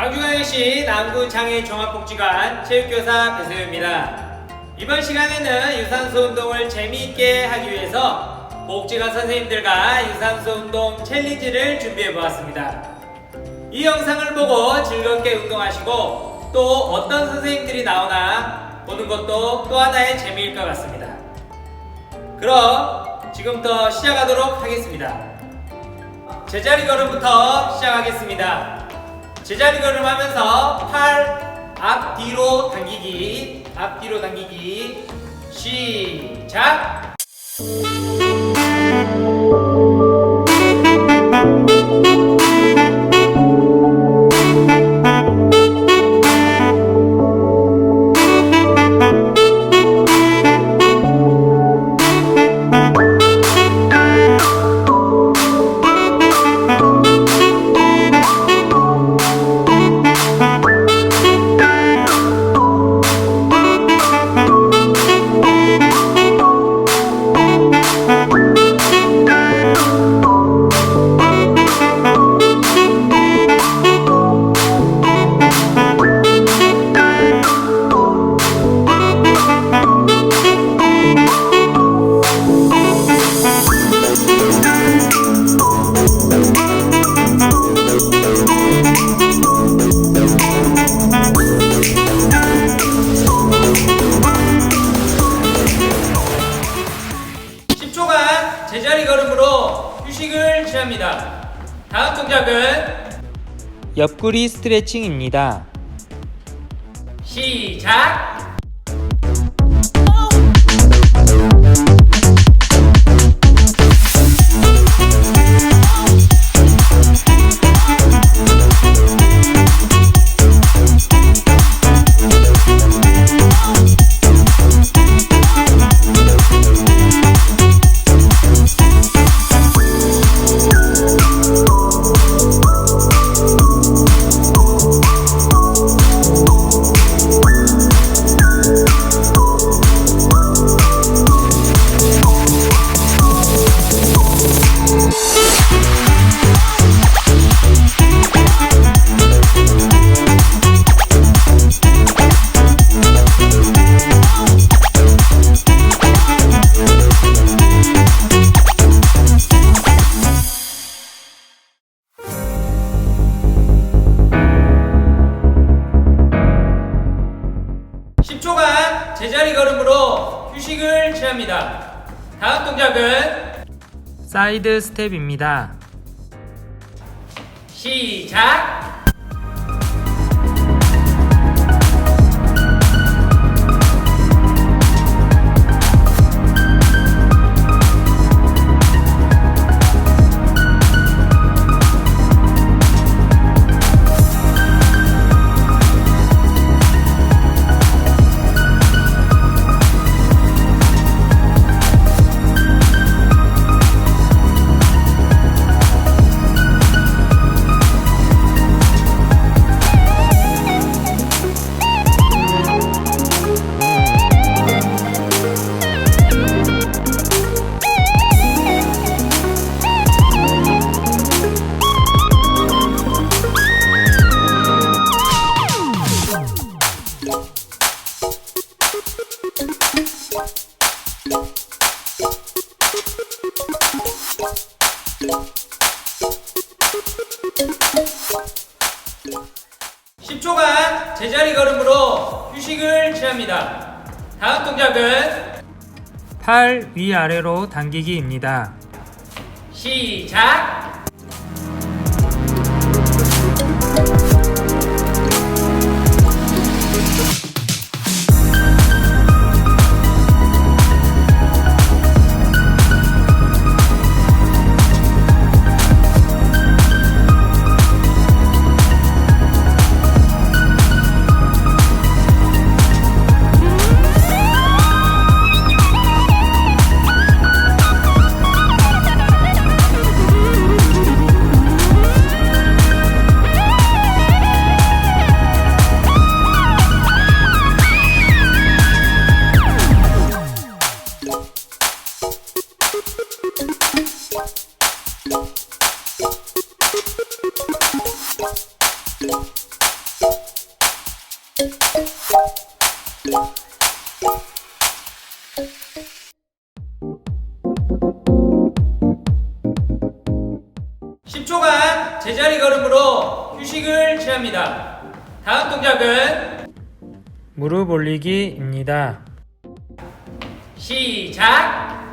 광주광역시 남구장애종합복지관 체육교사 배소유입니다. 이번 시간에는 유산소 운동을 재미있게 하기 위해서 복지관 선생님들과 유산소 운동 챌린지를 준비해 보았습니다. 이 영상을 보고 즐겁게 운동하시고 또 어떤 선생님들이 나오나 보는 것도 또 하나의 재미일 것 같습니다. 그럼 지금부터 시작하도록 하겠습니다. 제자리 걸음부터 시작하겠습니다. 제자리 걸음 하면서 팔 앞뒤로 당기기, 앞뒤로 당기기. 시작! 옆구리 스트레칭입니다. 시작! 십 초간 제자리 걸음으로 휴식을 취합니다. 다음 동작은 사이드 스텝입니다. 시작! 십 초간 제자리 걸음으로 휴식을 취합니다. 다음 동작은 팔 위아래로 당기기입니다. 시작! 10초간 제자리 걸음으로 휴식을 취합니다. 다음 동작은 무릎 올리기입니다. 시작!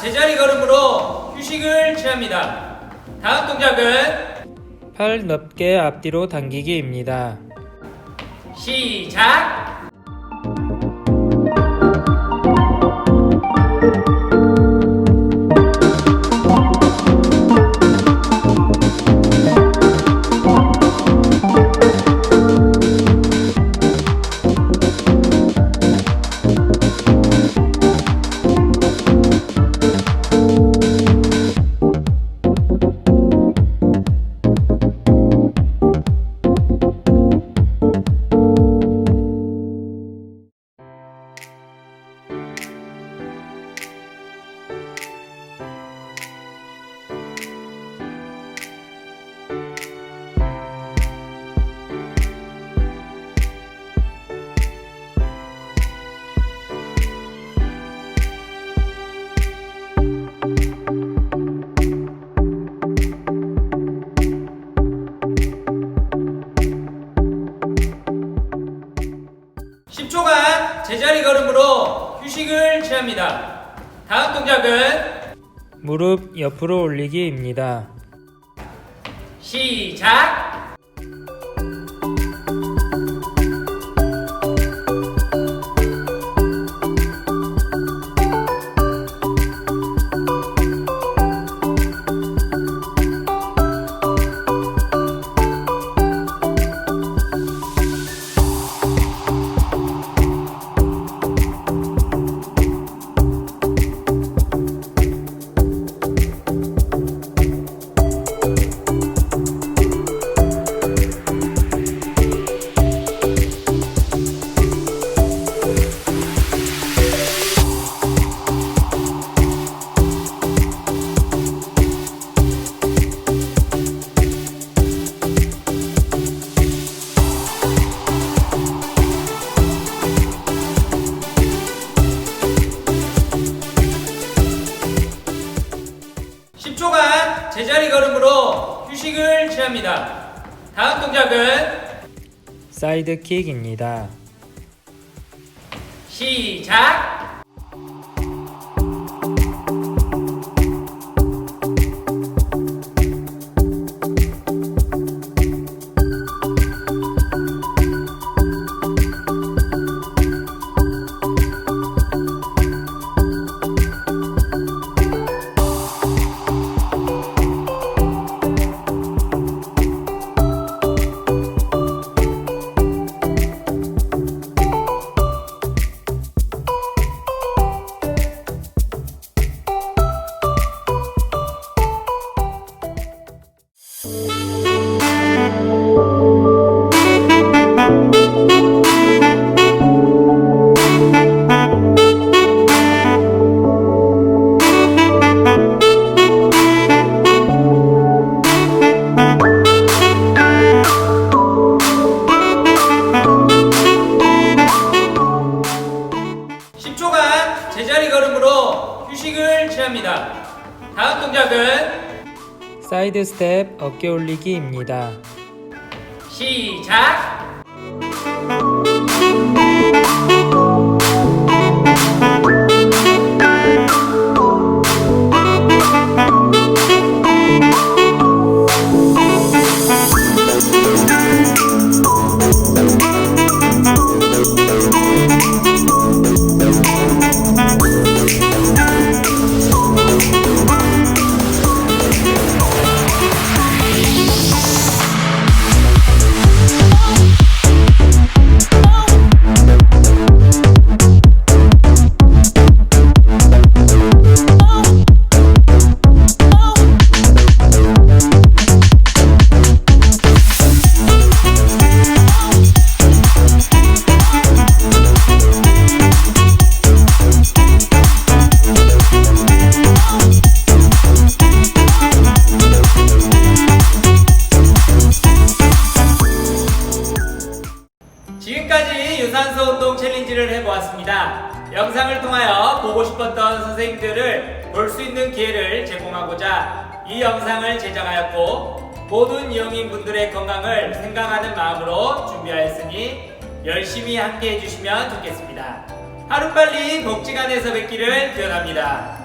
제자리 걸음으로 휴식을 취합니다. 다음 동작은 팔 넓게 앞뒤로 당기기입니다. 시작! 휴식을 취합니다. 다음 동작은 무릎 옆으로 올리기입니다. 시작! 취합니다. 다음 동작은 사이드킥입니다. 시작! 사이드 스텝 어깨 올리기입니다. 시작! 해보았습니다. 영상을 통하여 보고 싶었던 선생님들을 볼 수 있는 기회를 제공하고자 이 영상을 제작하였고 모든 이용인분들의 건강을 생각하는 마음으로 준비하였으니 열심히 함께 해주시면 좋겠습니다. 하루빨리 복지관에서 뵙기를 기원합니다.